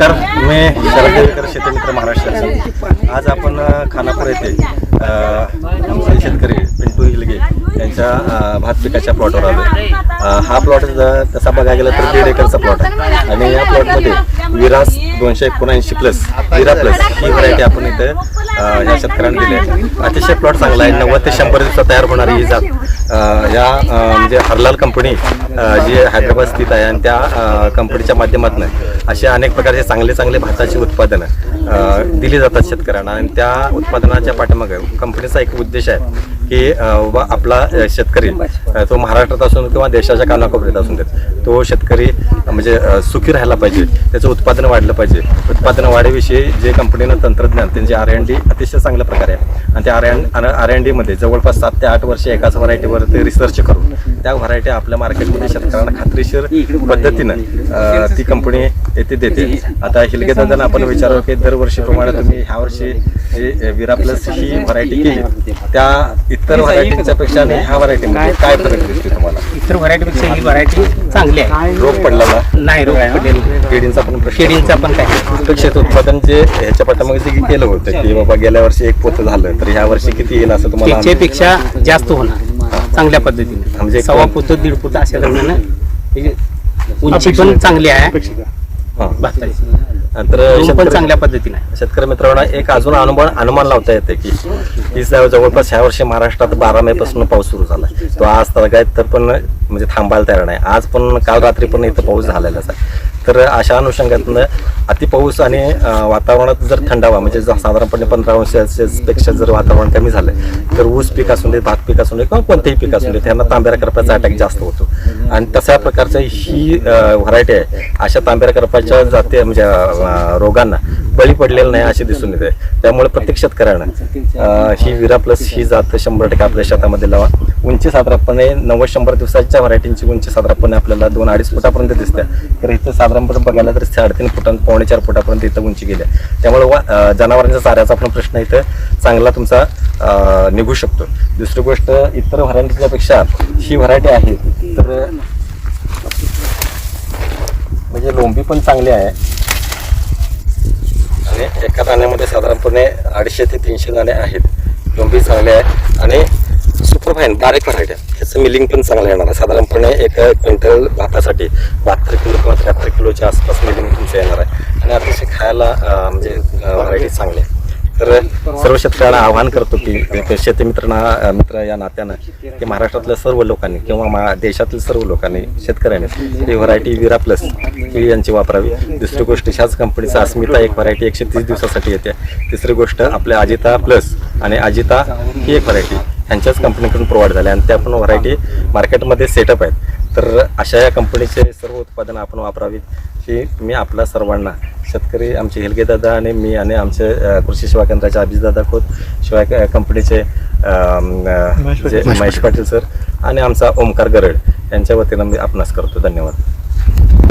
नमस्कार मी शरद देवकर शेतमित्र महाराष्ट्राचे आज आपण खानापूर येथे आमचे शेतकरी पिंटू हिलगे यांच्या भात पिकाच्या प्लॉटवर आलो हा प्लॉट तसा बघायला गेला तर दीड एकरचा प्लॉट आहे. आणि या प्लॉटमध्ये विरास दोनशे एकोणऐंशी प्लस विरा प्लस ही व्हरायटी आपण इथे या शेतकऱ्यांना दिली आहे. अतिशय प्लॉट चांगला आहे. नव्वद ते शंभर दिवसात तयार होणारी ही जात. या म्हणजे हरलाल कंपनी जी हैदराबाद स्थित आहे आणि त्या कंपनीच्या माध्यमातून असे अनेक प्रकारचे चांगले चांगले भाताची उत्पादनं दिली जातात शेतकऱ्यांना. आणि त्या उत्पादनाच्या पाठीमागे कंपनीचा एक उद्देश आहे की आपला शेतकरी तो महाराष्ट्रात असून किंवा देशाच्या कानाकोपऱ्यात असून देत तो शेतकरी म्हणजे सुखी राहायला पाहिजे त्याचं उत्पादन वाढलं पाहिजे. उत्पादन वाढीविषयी जे कंपनीनं तंत्रज्ञान त्यांचे आर एन डी अतिशय चांगल्या प्रकारे आहे. आणि त्या आर एन आर एन डीमध्ये जवळपास सात ते आठ वर्ष एकाच व्हरायटीवर ते रिसर्च करून त्या व्हरायटी आपल्या मार्केटमध्ये शेतकऱ्यांना खात्रीशीर पद्धतीनं ती कंपनी येथे देते. आता हिलगे दादांना आपण विचारू की दरवर्षीप्रमाणे तुम्ही ह्या वर्षी विरा प्लस ही व्हरायटी केली. त्या इतर व्हरायटीच्या पेक्षा आणि ह्या व्हरायटीमध्ये काय? फरक दिसतो तुम्हाला? इतर व्हरायटीपेक्षा ही व्हरायटी चांगली आहे. रोग पडलेला नाही रोग पडलेली किडींचा पण शेडींचा पण काय अपेक्षित उत्पादन जे ह्याच्या जे केलं होतं की बाबा गेल्या वर्षी एक पोत झालं तर ह्या वर्षी किती येईल असं तुम्हाला त्याच्यापेक्षा जास्त होणार. चांगल्या पद्धतीने. सव्वा फूट दीड फूट अशा दरम्यान उंची पण चांगली आहे. हां. तर पण चांगल्या पद्धतीने शेतकरी मित्रांनो एक अजून अनुमान अनुमान लावता येते की ही जवळ- जवळपास ह्या वर्षी महाराष्ट्रात बारा मे पासून पाऊस सुरू झाला तो आज तर काय तर पण म्हणजे थांबायला तयार नाही. आज पण काल रात्री पण इथं पाऊस झालेलाच आहे. तर अशा अनुषंगातनं अति पाऊस आणि वातावरणात जर थंडावा म्हणजे साधारणपणे पंधरा अंशपेक्षा जर वातावरण कमी झालं तर ऊस पीक असून दे भात पीक असून दे किंवा कोणतेही पीक असून दे त्यांना तांब्यारा करपाचा अटॅक जास्त होतो. आणि तशा प्रकारचं ही व्हरायटी आहे. अशा तांब्यारा करपाच्या जाती म्हणजे रोगांना बळी पडलेलं नाही असे दिसून येते. त्यामुळे प्रत्येक शेतकऱ्यानं ही विरा प्लस ही जात शंभर टक्के आपल्या शेतामध्ये लावा. उंची साधारणपणे नव्वद शंभर दिवसाच्या व्हरायटींची उंची साधारणपणे आपल्याला दोन अडीच फुटापर्यंत दिसते. तर इथं साधारणपणे बघायला तर साडेतीन फुटां पावणे चार फुटापर्यंत इथं उंची गेली आहे. त्यामुळे वा- जनावरांच्या चाऱ्याचा पण प्रश्न इथं चांगला तुमचा निघू शकतो. दुसरी गोष्ट इतर व्हरायटीच्यापेक्षा ही व्हरायटी आहे तर म्हणजे लोंबी पण चांगली आहे. आणि एका दाण्यामध्ये साधारणपणे अडीचशे ते तीनशे दाणे आहेत. लोंबी चांगले आहे आणि सुपरफाईन बारीक व्हरायटी आहे. ह्याचं मिलिंग पण चांगलं येणार आहे. साधारणपणे एक क्विंटल भातासाठी बहात्तर किलो किंवा त्र्याहत्तर किलोच्या आसपास मिलिंग तुमचं येणार आहे. आणि अतिशय खायला म्हणजे व्हरायटी चांगली आहे. तर सर्व शेतकऱ्यांना आवाहन करतो की शेतीमित्रांना मित्र या नात्यानं की महाराष्ट्रातल्या सर्व लोकांनी किंवा मा देशातील सर्व लोकांनी शेतकऱ्यांनी ही व्हरायटी विरा प्लस ही यांची वापरावी. दुसरी गोष्ट ह्याच कंपनीचा अस्मिता एक व्हरायटी एकशे तीस दिवसासाठी येते. तिसरी गोष्ट आपल्या अजिता प्लस आणि अजिता ही एक व्हरायटी ह्यांच्याच कंपनीकडून प्रोव्हाइड झाल्या आणि त्या पण व्हरायटी मार्केटमध्ये सेटअप आहेत. तर अशा या कंपनीचे सर्व उत्पादनं आपण वापरावीत ही मी आपल्या सर्वांना शेतकरी आमचे हेलगे दादा आणि मी आणि आमचे कृषी सेवा केंद्राचे अभिजदादा खोत शिवाय कंपनीचे जे महेश पाटील सर आणि आमचा ओमकार गरड यांच्या वतीनं मी आपणास करतो. धन्यवाद.